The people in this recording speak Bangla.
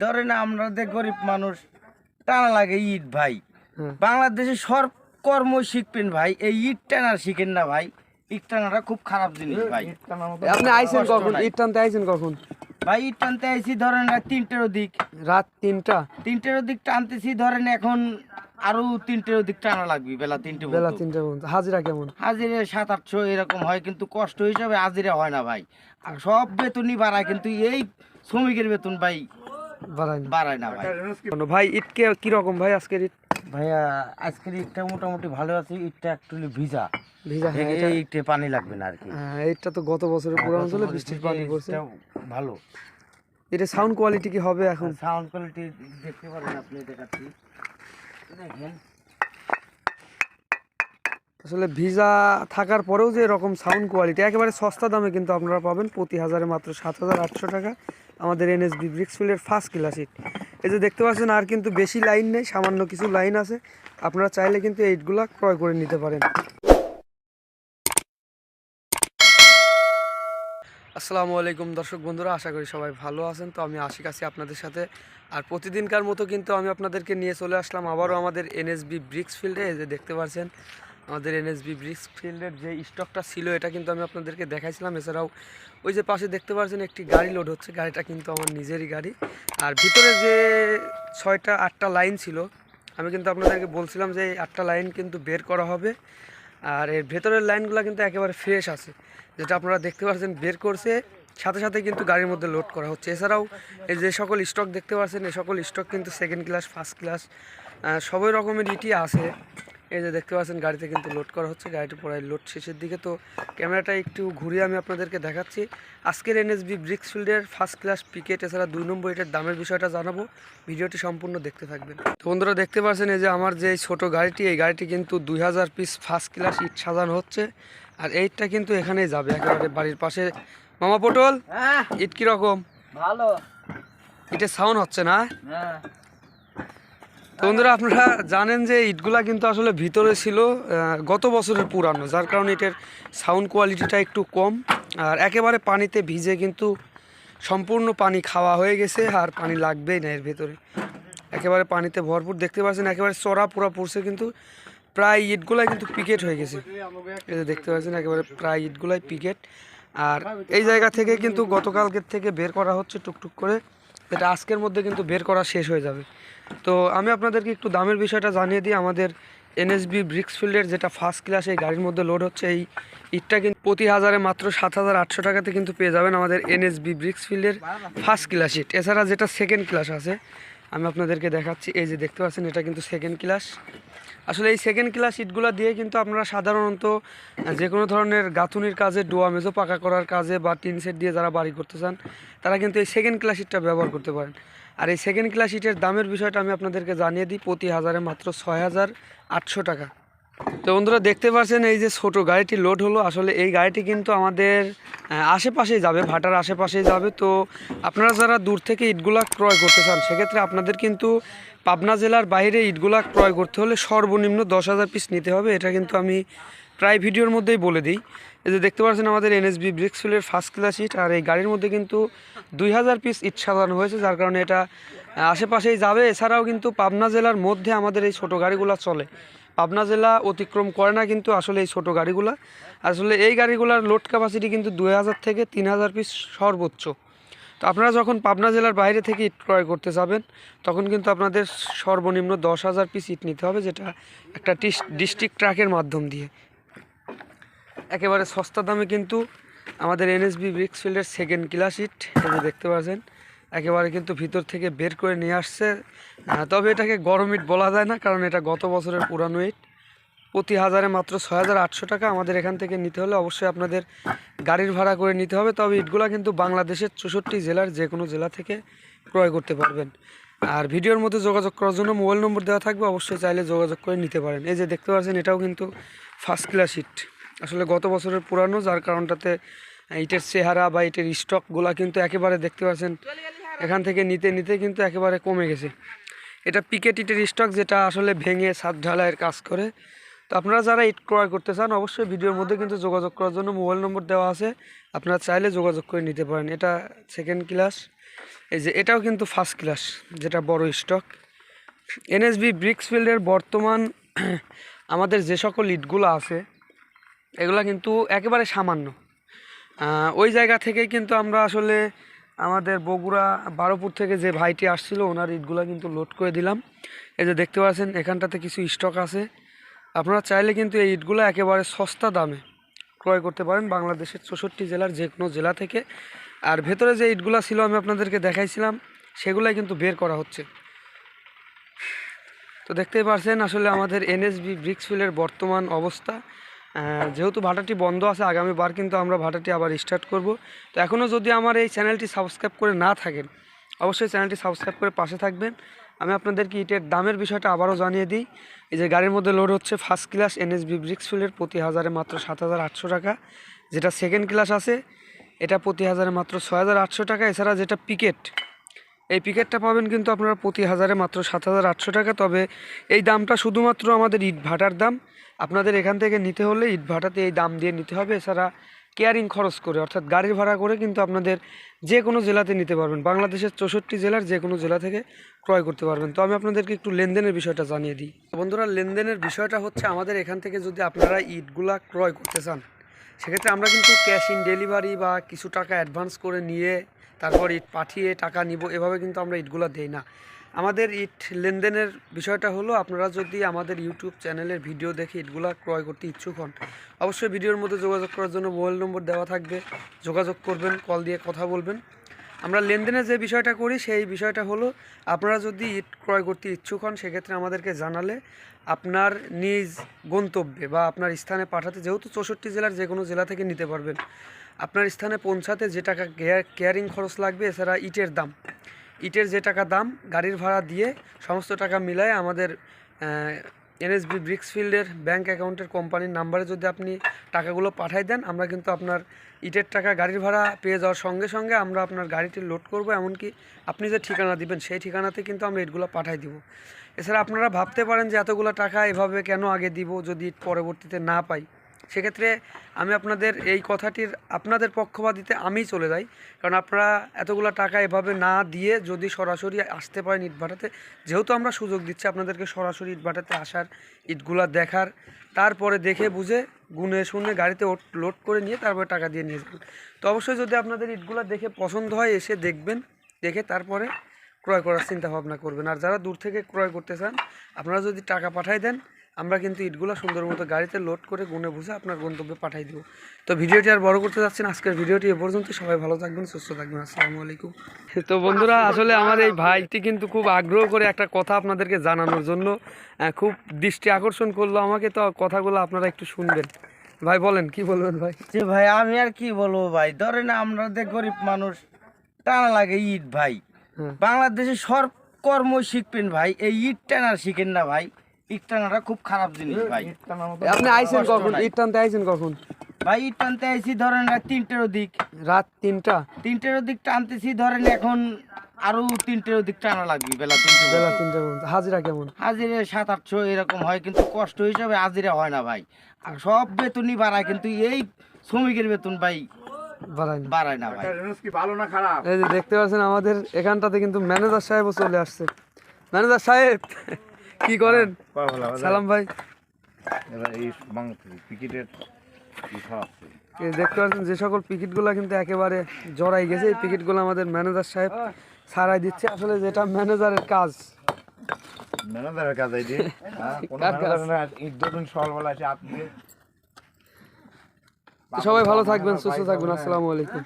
ধরেন আমরা যে গরিব মানুষ টানা লাগে ইট ভাই। বাংলাদেশে সব কর্ম শিখবেন ভাই এই ইট টানা শিখেন না ভাই। ইট টানাটা খুব খারাপ জিনিস ভাই। আপনি আইছেন কখন? ইট টানতে আইছেন কখন? ভাই ইট টানতে আইছি ধরেন রাত তিনটের দিক রাত তিনটা? তিনটের দিক টানতেছি ধরেন এখন আরও তিনটের দিক টানা লাগবে বেলা তিনটে বেলা। তিনটা পর্যন্ত। হাজিরা কেমন? হাজিরে সাত আটশো এরকম হয় কিন্তু কষ্ট হিসাবে হাজিরা হয় না ভাই। আর সব বেতনই বাড়ায় কিন্তু এই শ্রমিকের বেতন ভাই বাড়ায় না। ভাই। ভাই ইট কে ভাই আজকের ইট ভাইয়া আজকের ইটটা মোটামুটি ভালো আছে ইটটা একটু ভিজা। ভিজা হ্যাঁ এই ইটে পানি লাগবে না আর কি। হ্যাঁ, তো গত বছরের পুরানো ছিল বৃষ্টির পানি পড়ছে। ভালো। এটা সাউন্ড কোয়ালিটি কি হবে এখন? সাউন্ড কোয়ালিটি দেখতে পারেন আপনি দেখাচ্ছি। দেখেন। আসলে ভিজা থাকার পরেও যে এরকম সাউন্ড কোয়ালিটি একেবারে সস্তা দামে কিন্তু আপনারা পাবেন প্রতি হাজারে মাত্র সাত হাজার আটশো টাকা। আমাদের এনএসবি ব্রিক্সফিল্ডের ফার্স্ট ক্লাস ইট এই যে দেখতে পাচ্ছেন, আর কিন্তু বেশি লাইন নেই, সামান্য কিছু লাইন আছে। আপনারা চাইলে কিন্তু এই ইটগুলা ক্রয় করে নিতে পারেন। আসসালামু আলাইকুম দর্শক বন্ধুরা, আশা করি সবাই ভালো আছেন। তো আমি আশিক আছি আপনাদের সাথে। আর প্রতিদিনকার মতো কিন্তু আমি আপনাদেরকে নিয়ে চলে আসলাম আবারও আমাদের এনএসবি ব্রিক্স ফিল্ডে এই যে দেখতে পাচ্ছেন আমাদের এনএসবি ব্রিক্স ফিল্ডের যে স্টকটা ছিল, এটা কিন্তু আমি আপনাদেরকে দেখাইছিলাম। এছাড়াও ওই যে পাশে দেখতে পাচ্ছেন একটি গাড়ি লোড হচ্ছে। গাড়িটা কিন্তু আমার নিজেরই গাড়ি। আর ভিতরে যে ছয়টা, আটটা লাইন ছিল, আমি কিন্তু আপনাদেরকে বলছিলাম যে এই আটটা লাইন কিন্তু বের করা হবে। আর এর ভেতরের লাইনগুলো কিন্তু একেবারে ফ্রেশ আছে। যেটা আপনারা দেখতে পাচ্ছেন বের করছে। সাথে সাথে কিন্তু গাড়ির মধ্যে লোড করা হচ্ছে। এছাড়াও এই যে সকল স্টক দেখতে পাচ্ছেন এই সকল স্টক কিন্তু সেকেন্ড ক্লাস ফার্স্ট ক্লাস সবই রকমের ইটি আছে। এই যে দেখতে পাচ্ছেন গাড়িতে কিন্তু লোড করা হচ্ছে গাড়িটি পড়ায় লোড শেষের দিকে। তো ক্যামেরাটা একটু ঘুরিয়ে আমি আপনাদেরকে দেখাচ্ছি। আজকের এনএসবি ব্রিক্সফিল্ডের ফার্স্ট ক্লাস পিকেট এছাড়া দুই নম্বর এটার দামের বিষয়টা জানাব। ভিডিওটি সম্পূর্ণ দেখতে থাকবেন। তো বন্ধুরা দেখতে পাচ্ছেন এই যে আমার যে ছোট গাড়িটি এই গাড়িটি কিন্তু দুই হাজার পিস ফার্স্ট ক্লাস ইট সাজানো হচ্ছে। আর এইটা কিন্তু এখানেই যাবে একেবারে বাড়ির পাশে। মামা পটল হ্যাঁ। ইট কীরকম? ভালো। ইটের সাউন্ড হচ্ছে না? হ্যাঁ। বন্ধুরা, আপনারা জানেন যে ইটগুলা কিন্তু আসলে ভিতরে ছিল গত বছরের পুরানো, যার কারণে এটার সাউন্ড কোয়ালিটিটা একটু কম। আর একেবারে পানিতে ভিজে কিন্তু সম্পূর্ণ পানি খাওয়া হয়ে গেছে, আর পানি লাগবেই না এর ভেতরে। একেবারে পানিতে ভরপুর, দেখতে পাচ্ছেন, একেবারে চড়া পুরা পড়ছে কিন্তু প্রায় ইটগুলাই কিন্তু পিকেট হয়ে গেছে। এই যে দেখতে পাচ্ছেন, একেবারে প্রায় ইটগুলাই পিকেট আর এই জায়গা থেকে কিন্তু গতকালকের থেকে বের করা হচ্ছে টুকটুক করে। এটা আজকের মধ্যে কিন্তু বের করা শেষ হয়ে যাবে। তো আমি আপনাদেরকে একটু দামের বিষয়টা জানিয়ে দিই। আমাদের এনএসবি ব্রিক্সফিল্ডের যেটা ফার্স্ট ক্লাস এই গাড়ির মধ্যে লোড হচ্ছে, এই ইটটা কিন্তু প্রতি হাজারে মাত্র সাত হাজার আটশো টাকাতে কিন্তু পেয়ে যাবেন আমাদের এনএসবি ব্রিক্সফিল্ডের ফার্স্ট ক্লাস ইট এছাড়া যেটা সেকেন্ড ক্লাস আছে, আমি আপনাদেরকে দেখাচ্ছি, এই যে দেখতে পাচ্ছেন, এটা কিন্তু সেকেন্ড ক্লাস আসলে এই সেকেন্ড ক্লাস ইটগুলো দিয়ে কিন্তু আপনারা সাধারণত যে কোনো ধরনের গাঁথুনির কাজে, ডোয়া মেজো পাকা করার কাজে বা টিন সেট দিয়ে যারা বাড়ি করতে চান, তারা কিন্তু এই সেকেন্ড ক্লাস ইটটা ব্যবহার করতে পারেন। আর এই সেকেন্ড ক্লাস ইটের দামের বিষয়টা আমি আপনাদেরকে জানিয়ে দিই, প্রতি হাজারে মাত্র ছয় হাজার আটশো টাকা। তো বন্ধুরা দেখতে পাচ্ছেন এই যে ছোট গাড়িটি লোড হলো। আসলে এই গাড়িটি কিন্তু আমাদের আশেপাশেই যাবে, ভাটার আশেপাশেই যাবে। তো আপনারা যারা দূর থেকে ইটগুলা ক্রয় করতে চান, সেক্ষেত্রে আপনাদের কিন্তু পাবনা জেলার বাইরে ইটগুলা ক্রয় করতে হলে সর্বনিম্ন দশ হাজার পিস নিতে হবে। এটা কিন্তু আমি প্রায় ভিডিওর মধ্যেই বলে দিই। এই যে দেখতে পাচ্ছেন আমাদের এনএসবি ব্রিক্সফিলের ফার্স্ট ক্লাস ইট আর এই গাড়ির মধ্যে কিন্তু দুই হাজার পিস ইট সাজানো হয়েছে, যার কারণে এটা আশেপাশেই যাবে। এছাড়াও কিন্তু পাবনা জেলার মধ্যে আমাদের এই ছোট গাড়িগুলো চলে। পাবনা জেলা অতিক্রম করে না কিন্তু আসলে এই ছোট গাড়িগুলা। আসলে এই গাড়িগুলোর লোড ক্যাপাসিটি কিন্তু দুই হাজার থেকে তিন হাজার পিস সর্বোচ্চ। তো আপনারা যখন পাবনা জেলার বাইরে থেকে ইট ক্রয় করতে যাবেন, তখন কিন্তু আপনাদের সর্বনিম্ন দশ হাজার পিস ইট নিতে হবে, যেটা একটা ডিস্ট্রিক্ট ট্রাকের মাধ্যম দিয়ে। একেবারে সস্তা দামে কিন্তু আমাদের এনএসবি ব্রিক্সফিল্ডের সেকেন্ড ক্লাস ইট দেখতে পাচ্ছেন। একেবারে কিন্তু ভিতর থেকে বের করে নিয়ে আসছে। তবে এটাকে গরম ইট বলা যায় না, কারণ এটা গত বছরের পুরানো ইট। প্রতি হাজারে মাত্র ছয় হাজার আটশো টাকা আমাদের এখান থেকে নিতে হলে অবশ্যই আপনাদের গাড়ির ভাড়া করে নিতে হবে। তবে ইটগুলা কিন্তু বাংলাদেশের চৌষট্টি জেলার যে কোনো জেলা থেকে ক্রয় করতে পারবেন। আর ভিডিওর মধ্যে যোগাযোগ করার জন্য মোবাইল নম্বর দেওয়া থাকবে, অবশ্যই চাইলে যোগাযোগ করে নিতে পারেন। এই যে দেখতে পাচ্ছেন, এটাও কিন্তু ফার্স্ট ক্লাস ইট। আসলে গত বছরের পুরানো, যার কারণটাতে ইটের চেহারা বা ইটের স্টকগুলা কিন্তু একেবারে দেখতে পাচ্ছেন এখান থেকে নিতে নিতে কিন্তু একেবারে কমে গেছে। এটা পিকেট ইটের স্টক যেটা আসলে ভেঙে ছাদ ঢালাইয়ের কাজ করে। তো আপনারা যারা ইট ক্রয় করতে চান, অবশ্যই ভিডিওর মধ্যে কিন্তু যোগাযোগ করার জন্য মোবাইল নম্বর দেওয়া আছে। আপনারা চাইলে যোগাযোগ করে নিতে পারেন। এটা সেকেন্ড ক্লাস এই যে এটাও কিন্তু ফার্স্ট ক্লাস যেটা বড় স্টক এনএসবি ব্রিক্সফিল্ডের বর্তমান আমাদের যে সকল ইটগুলো আছে, এগুলা কিন্তু একেবারে সামান্য। ওই জায়গা থেকেই কিন্তু আমরা আসলে আমাদের বগুড়া, বারোপুর থেকে যে ভাইটি আসছিল, ওনার ইটগুলো কিন্তু লোড করে দিলাম। এই যে দেখতে পাচ্ছেন, এখানটাতে কিছু স্টক আছে। আপনারা চাইলে কিন্তু এই ইটগুলো একেবারে সস্তা দামে ক্রয় করতে পারেন বাংলাদেশের চৌষট্টি জেলার যে কোনো জেলা থেকে। আর ভেতরে যে ইটগুলো ছিল, আমি আপনাদেরকে দেখাইছিলাম, সেগুলাই কিন্তু বের করা হচ্ছে। তো দেখতেই পারছেন, আসলে আমাদের এনএসবি ব্রিক্সফিলের বর্তমান অবস্থা। যেহেতু ভাটাটি বন্ধ আছে, আগামীবার কিন্তু আমরা ভাটাটি আবার স্টার্ট করব। তো এখনও যদি আমার এই চ্যানেলটি সাবস্ক্রাইব করে না থাকেন, অবশ্যই চ্যানেলটি সাবস্ক্রাইব করে পাশে থাকবেন। আমি আপনাদেরকে ইটের দামের বিষয়টা আবারও জানিয়ে দিই। এই যে গাড়ির মধ্যে লোড হচ্ছে ফার্স্ট ক্লাস এনএসবি ব্রিক্সফিলের প্রতি হাজারে মাত্র সাত হাজার আটশো টাকা, যেটা সেকেন্ড ক্লাস আছে, এটা প্রতি হাজারে মাত্র ছয় হাজার আটশো টাকা। এছাড়া যেটা পিকেট এই পিকেটটা পাবেন কিন্তু আপনারা প্রতি হাজারে মাত্র সাত হাজার আটশো টাকা। তবে এই দামটা শুধুমাত্র আমাদের ইট ভাটার দাম। আপনাদের এখান থেকে নিতে হলে ইট ভাটাতে এই দাম দিয়ে নিতে হবে। এছাড়া কেয়ারিং খরচ করে, অর্থাৎ গাড়ির ভাড়া করে কিন্তু আপনাদের যে কোনো জেলাতে নিতে পারবেন। বাংলাদেশের চৌষট্টি জেলার যে কোনো জেলা থেকে ক্রয় করতে পারবেন। তো আমি আপনাদেরকে একটু লেনদেনের বিষয়টা জানিয়ে দিই। বন্ধুরা, লেনদেনের বিষয়টা হচ্ছে আমাদের এখান থেকে যদি আপনারা ইটগুলা ক্রয় করতে চান, সেক্ষেত্রে আমরা কিন্তু ক্যাশ ইন ডেলিভারি বা কিছু টাকা অ্যাডভান্স করে নিয়ে তারপর ইট পাঠিয়ে টাকা নিব, এভাবে কিন্তু আমরা ইটগুলো দেই না। আমাদের ইট লেনদেনের বিষয়টা হলো, আপনারা যদি আমাদের ইউটিউব চ্যানেলের ভিডিও দেখে ইটগুলা ক্রয় করতে ইচ্ছুক হন, অবশ্যই ভিডিওর মধ্যে যোগাযোগ করার জন্য মোবাইল নম্বর দেওয়া থাকবে। যোগাযোগ করবেন, কল দিয়ে কথা বলবেন। আমরা লেনদেনের যে বিষয়টা করি, সেই বিষয়টা হলো, আপনারা যদি ইট ক্রয় করতে ইচ্ছুক হন, সেক্ষেত্রে আমাদেরকে জানালে আপনার নিজ গন্তব্যে বা আপনার স্থানে পাঠাতে, যেহেতু চৌষট্টি জেলার যে কোনো জেলা থেকে নিতে পারবেন। আপনার স্থানে পৌঁছাতে যে টাকা কেয়ার খরচ লাগবে, এছাড়া ইটের দাম। ইটের যে টাকা দাম, গাড়ির ভাড়া দিয়ে সমস্ত টাকা মিলায় আমাদের এনএসবি ব্রিক্সফিল্ডের ব্যাংক অ্যাকাউন্টের কোম্পানির নাম্বারে যদি আপনি টাকাগুলো পাঠাই দেন, আমরা কিন্তু আপনার ইটের টাকা গাড়ির ভাড়া পেয়ে যাওয়ার সঙ্গে সঙ্গে আমরা আপনার গাড়িটি লোড করব, এমনকি আপনি যে ঠিকানা দিবেন, সেই ঠিকানাতে কিন্তু আমরা ইটগুলো পাঠাই দিব। এছাড়া আপনারা ভাবতে পারেন যে এতগুলো টাকা এভাবে কেন আগে দিব, যদি পরবর্তীতে না পাই। সেক্ষেত্রে আমি আপনাদের এই কথাটির আপনাদের পক্ষপাতিতে আমিই চলে যাই। কারণ আপনারা এতগুলো টাকা এভাবে না দিয়ে যদি সরাসরি আসতে পারেন ইট ভাটাতে, যেহেতু আমরা সুযোগ দিচ্ছি আপনাদেরকে সরাসরি ইট ভাটাতে আসার, ইটগুলা দেখার, তারপরে দেখে বুঝে, গুনে শুনে গাড়িতে লোড করে নিয়ে তারপরে টাকা দিয়ে নিয়ে যাবেন। তো অবশ্যই যদি আপনাদের ইটগুলা দেখে পছন্দ হয়, এসে দেখবেন, দেখে তারপরে ক্রয় করার চিন্তা ভাবনা করবেন। আর যারা দূর থেকে ক্রয় করতে চান, আপনারা যদি টাকা পাঠাই দেন আমরা কিন্তু ইটগুলো সুন্দর মতো গাড়িতে লোড করে গুনে বুঝে আপনার গন্তব্যে পাঠাই দেবো। তো ভিডিওটি আর বড় করতে যাচ্ছেন আজকের ভিডিওটি এ পর্যন্ত। সবাই ভালো থাকবেন সুস্থ থাকবেন আসসালামু আলাইকুম। তো বন্ধুরা আসলে আমার এই ভাইটি কিন্তু খুব আগ্রহ করে একটা কথা আপনাদেরকে জানানোর জন্য খুব দৃষ্টি আকর্ষণ করল আমাকে। তো কথাগুলো আপনারা একটু শুনবেন। ভাই বলেন কি বলবেন ভাই? যে ভাই আমি আর কি বলব ভাই? ধরেন আমরা যে গরিব মানুষ টানা লাগে ইট ভাই। হ্যাঁ। বাংলাদেশে সব কর্ম শিখবেন ভাই এই ইট টানার শিখেন না ভাই। ইট টানাটা খুব খারাপ জিনিস ভাই। আপনি আইছেন কষ্ট কখন? নাই। ইট টানতে আইছেন কখন? ভাই ইট টানতে আইছি ধরেন রাত তিনটের দিক রাত তিনটা? তিনটের দিক টানতেছি ধরেন এখন আরও তিনটের দিক টানা লাগবে বেলা তিনটে বেলা তিনটা হাজিরা কেমন? হাজিরে সাত আটশো এরকম হয় কিন্তু কষ্ট হিসাবে হাজিরা হয় না ভাই। আর সব বেতনই বাড়ায় কিন্তু এই শ্রমিকের বেতন ভাই বাড়ায় না। ভাই। ভালো না ভাই এই যে দেখতে পাচ্ছেন আমাদের এখানটাতে কিন্তু ম্যানেজার সাহেবও চলে আসছে। ম্যানেজার সাহেব! কি করেন? সালাম ভাই। দেখতে পাচ্ছেন যে সকল পিকেটগুলো কিন্তু একেবারে জড়াই গেছে। এই পিকেটগুলো আমাদের ম্যানেজার সাহেব ছাড়াই দিচ্ছে। আসলে যেটা ম্যানেজারের কাজ। ম্যানেজারের কাজ এই হ্যাঁ, সবাই ভালো থাকবেন সুস্থ থাকবেন। আসসালামু আলাইকুম।